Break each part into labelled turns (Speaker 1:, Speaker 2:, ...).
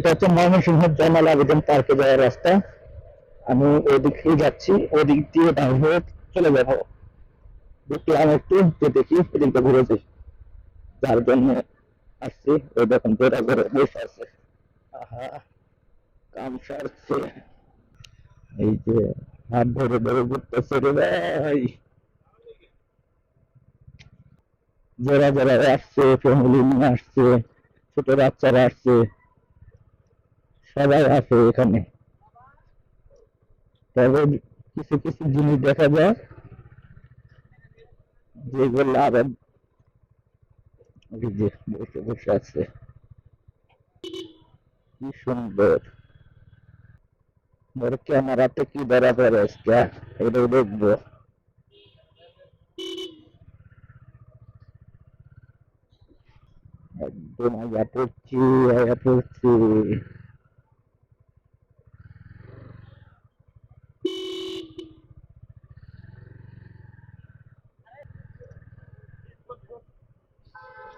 Speaker 1: এটা হচ্ছে ময়মনসিংহ জয়নাল আবেদন পার্কে যাওয়ার রাস্তা। আমি ওদিক দিয়ে যাচ্ছি, ওদিক দিয়ে ডান হয়ে চলে যাব। দেখলাম একটু যে দেখি এদিকটা ঘুরে যাই যার জন্য আসছি, ওই দেখুন বসে আছে। আহা, কাম সারছে। এই যে হাত ধরে ধরে ঘুরতেছে রে ভাই। যারা যারা আসছে ফ্যামিলি নিয়ে আসছে, ছোট বাচ্চারা আসছে। সবাই আছে এখানে। তবে কিছু কিছু জিনিস দেখা যায়, যেগুলো আবার বসে বসে আছে। কি সুন্দর। ওর ক্যামেরাতে কি ধরা পড়ে আজকে দেখব। একদম আয়া পড়ছি আয়া পড়ছি।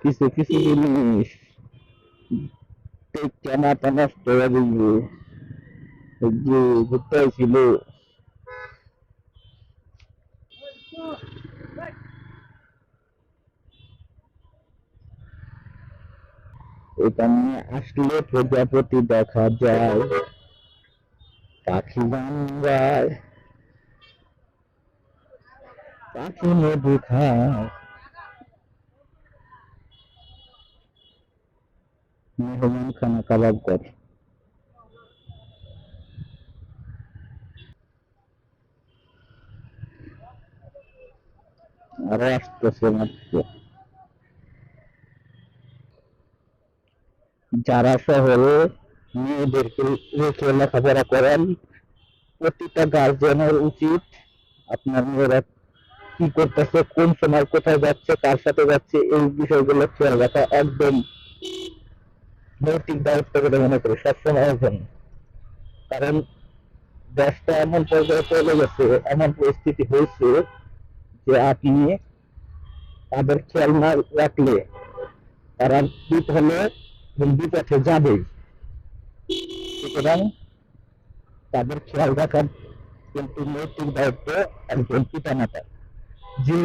Speaker 1: কিছু কিছু জিনিস। মাথা নষ্ট হয়ে যাবে যে ঘুরতে ছিল? এখানে আসলে প্রজাপতি দেখা যায়। পাখি গান গায় পাখি মধু খায়। মেহমান খানা কাবাব আরও আসতেছে মাত্র। যারা শহরে মেয়েদেরকে রেখে লেখাপড়া করেন, প্রতিটা গার্জেনের উচিত আপনার মেয়েরা কি করতেছে, কোন সময় কোথায় যাচ্ছে, কার সাথে যাচ্ছে, এই বিষয়গুলো খেয়াল রাখা একদম নৈতিক দায়িত্ব বলে মনে করি সবসময়ের জন্য কারণ দেশটা এমন পর্যায়ে চলে গেছে, এমন পরিস্থিতি হয়েছে যে আপনি তাদের খেয়াল না রাখলে তারা বিপ হলে বিপথে যাবে সুতরাং তাদের খেয়াল রাখার কিন্তু নৈতিক দায়িত্ব একজন পিতা মাতা যে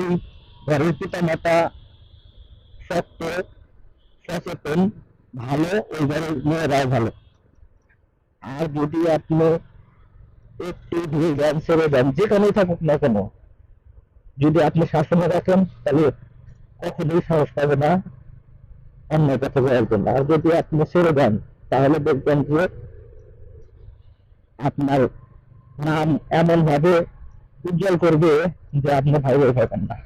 Speaker 1: ঘরের পিতা সত্য সচেতন ভালো ঘরের মেয়েরাও ভালো। আর যদি আপনি একটু ধীরে যান ছেড়ে দেন যেখানেই থাকুক না কেন, যদি আপনি শাসনে রাখেন, তাহলে কখনোই সাহস পাবে না অন্য কথা বলার জন্য। আর যদি আপনি ছেড়ে দেন তাহলে দেখবেন যে আপনার নাম এমন ভাবে উজ্জ্বল করবে যে আপনি ভাই ভাই পাবেন না।